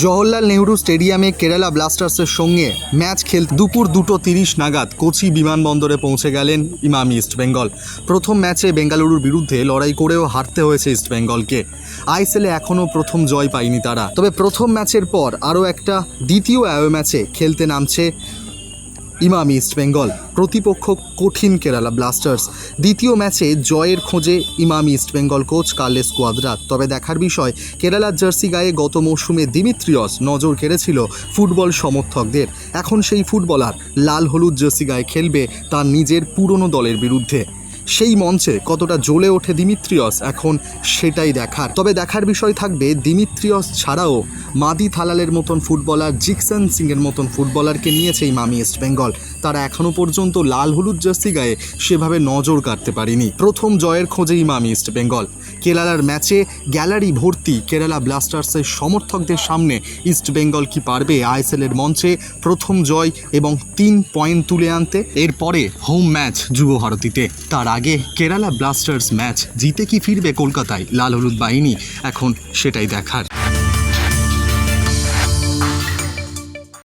জওহরলাল নেহরু স্টেডিয়ামে কেরালা ব্লাস্টার্সের সঙ্গে ম্যাচ খেল দুপুর দুটো তিরিশ নাগাদ কোচি বিমানবন্দরে পৌঁছে গেলেন ইমাম ইস্ট বেঙ্গল। প্রথম ম্যাচে বেঙ্গালুরুর বিরুদ্ধে লড়াই করেও হারতে হয়েছে ইস্ট বেঙ্গলকে। আইসেলে এখনও প্রথম জয় পায়নি তারা। তবে প্রথম ম্যাচের পর আরও একটা দ্বিতীয় অ্যাওয়ে ম্যাচে খেলতে নামছে ইমাম ইস্ট বেঙ্গল, প্রতিপক্ষ কঠিন কেরালা ব্লাস্টার্স। দ্বিতীয় ম্যাচে জয়ের খোঁজে Emami East Bengal coach Carles Cuadrat তবে দেখার বিষয় কেরালার জার্সি গায়ে গত মৌসুমে দিমিত্রিয়স নজর কেড়েছিল ফুটবল সমর্থকদের। এখন সেই ফুটবলার লাল হলুদ জার্সি গায়ে খেলবে তার নিজের পুরনো দলের বিরুদ্ধে। সেই মঞ্চে কতটা জ্বলে ওঠে দিমিত্রিয়স, এখন সেটাই দেখার। তবে দেখার বিষয় থাকবে, দিমিত্রিয়স ছাড়াও মাদি থালালের মতন ফুটবলার, জিকসন সিংয়ের মতন ফুটবলারকে নিয়েছে এই মামি ইস্ট বেঙ্গল। তারা এখনও পর্যন্ত লাল হলুদ জার্সি গায়ে সেভাবে নজর কাটতে পারেনি। প্রথম জয়ের খোঁজেই মামি ইস্ট বেঙ্গল। কেরালার ম্যাচে গ্যালারি ভর্তি। কেরালা ব্লাস্টার্সের সমর্থকদের সামনে ইস্টবেঙ্গল কি পারবে আইএসএলের মঞ্চে প্রথম জয় এবং তিন পয়েন্ট তুলে আনতে? এরপরে হোম ম্যাচ যুব ভারতীতে। তার আগে কেরালা ব্লাস্টার্স ম্যাচ জিতে কি ফিরবে কলকাতায়? লাল হলুদ বাহিনী, এখন সেটাই দেখার।